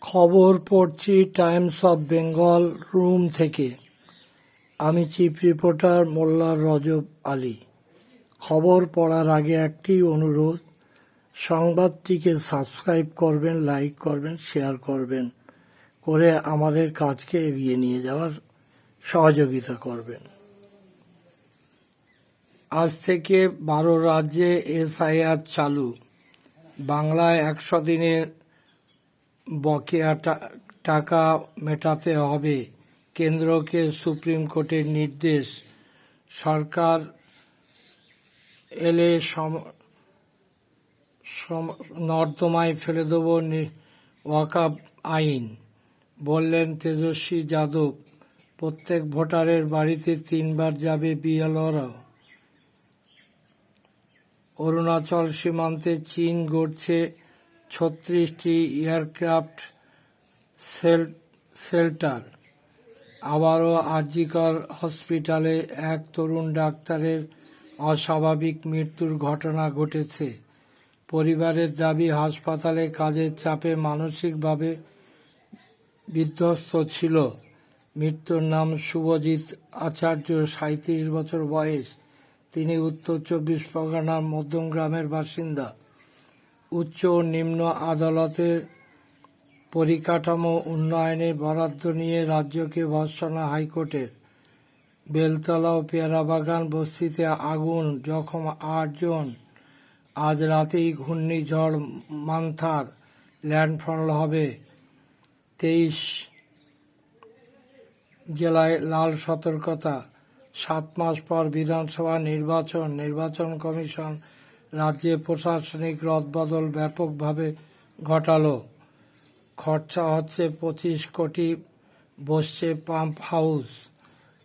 খবর পড়ছি Times of Bengal room থেকে। আমি চিফ রিপোর্টার মোল্লা রজব আলী। খবর পড়ার আগে একটি অনুরোধ সংবাদটিকে সাবস্ক্রাইব করবেন, লাইক করবেন, শেয়ার করবেন, করে আমাদের কাজকে এগিয়ে নিয়ে যাওয়ার সহযোগিতা করবেন। আজ থেকে বারো রাজ্যে এসআইআর চালু। বাংলায় একশো দিনের বকেয়া টাকা মেটাতে হবে। কেন্দ্রকে সুপ্রিম কোর্টের নির্দেশ। সরকার এলে নর্দমায় ফেলে দেব ওয়াকাব আইন। বললেন তেজস্বী যাদব, প্রত্যেক ভোটারের বাড়িতে তিনবার যাবে বিএলওরা। অরুণাচল সীমান্তে চীন গড়ছে ছত্রিশটি এয়ারক্রাফট সেল- শেল্টার আবারও আরজিকর হসপিটালে এক তরুণ ডাক্তারের অস্বাভাবিক মৃত্যুর ঘটনা ঘটেছে। পরিবারের দাবি, হাসপাতালে কাজের চাপে মানসিকভাবে বিধ্বস্ত ছিল। মৃত্যুর নাম শুভজিৎ আচার্য সাঁত্রিশ বছর বয়স। তিনি উত্তর চব্বিশ পরগনার মধ্যমগ্রামের বাসিন্দা। উচ্চ নিম্ন আদালতের পরিকাঠামো উন্নয়নের বরাদ্দ নিয়ে রাজ্যকে ভর্সনা হাইকোর্টের বেলতলা ও পেয়ারাবাগান বস্তিতে আগুন, জখম আটজন আজ রাতেই ঘূর্ণিঝড় মান্থার ল্যান্ডফল হবে। তেইশ জেলায় লাল সতর্কতা। সাত মাস পর বিধানসভা নির্বাচন নির্বাচন কমিশন রাজ্যে প্রশাসনিক রদবদল ব্যাপকভাবে ঘটালো। খরচা হচ্ছে পঁচিশ কোটি, বসছে পাম্প হাউস।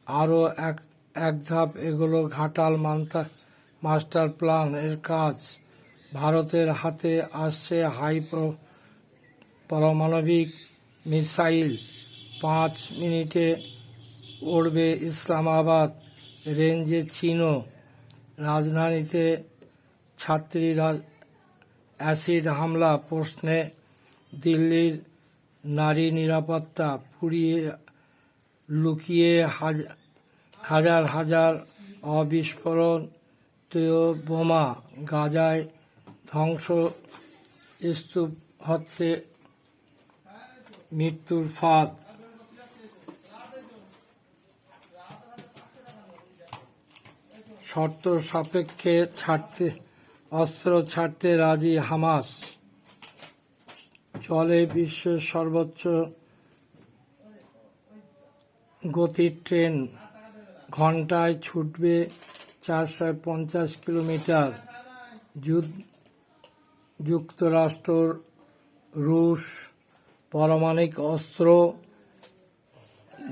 আরও এক এক ধাপ এগুলো ঘাটাল মান্তা মাস্টার প্ল্যান এর কাজ। ভারতের হাতে আসছে হাই প্র- পারমাণবিক মিসাইল। পাঁচ মিনিটে উড়বে ইসলামাবাদ, রেঞ্জে চীনও। রাজধানীতে ছাত্রীরা অ্যাসিড হামলা, প্রশ্নে দিল্লির নারী নিরাপত্তা পুড়িয়ে লুকিয়ে হাজ- হাজার হাজার অবিস্ফোরিত বোমা গাজায় ধ্বংস, স্তূপ হচ্ছে মৃত্যুর ফাঁদ। শর্ত সাপেক্ষে ছাড়তে অস্ত্র ছাড়তে রাজি হামাস। চলে বিশ্বের সর্বোচ্চ গতির ট্রেন। ঘন্টায় ছুটবে চারশো পঞ্চাশ কিলোমিটার। যুক্তরাষ্ট্র, রুশ পারমাণবিক অস্ত্র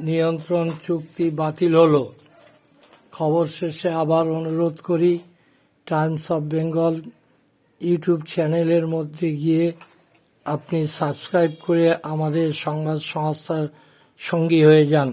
নিয়ন্ত্রণ চুক্তি বাতিল হলো। খবর শেষে আবার অনুরোধ করি টাইমস অফ বেঙ্গল ইউটিউব চ্যানেলের মধ্যে গিয়ে আপনি সাবস্ক্রাইব করে আমাদের সংবাদ সংস্থার সঙ্গী হয়ে যান।